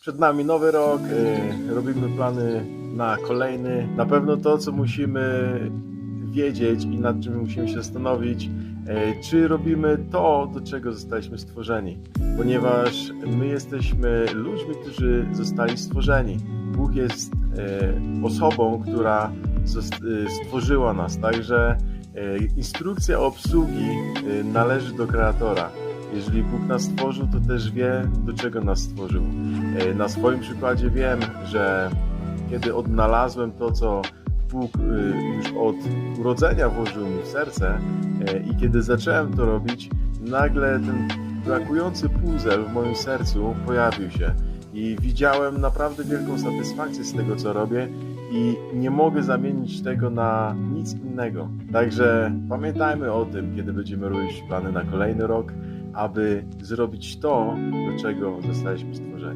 Przed nami nowy rok, y, robimy plany na kolejny. Na pewno to, co musimy wiedzieć i nad czym musimy się zastanowić, y, czy robimy to, do czego zostaliśmy stworzeni. Ponieważ my jesteśmy ludźmi, którzy zostali stworzeni. Bóg jest y, osobą, która stworzyła nas, także instrukcja obsługi należy do kreatora. Jeżeli Bóg nas stworzył, to też wie, do czego nas stworzył. E, Na swoim przykładzie wiem, że kiedy odnalazłem to, co Bóg y, już od urodzenia włożył mi w serce e, i kiedy zacząłem to robić, nagle ten brakujący puzzle w moim sercu pojawił się i widziałem naprawdę wielką satysfakcję z tego, co robię i nie mogę zamienić tego na nic innego. Także pamiętajmy o tym, kiedy będziemy robić plany na kolejny rok, aby zrobić to, do czego zostaliśmy stworzeni.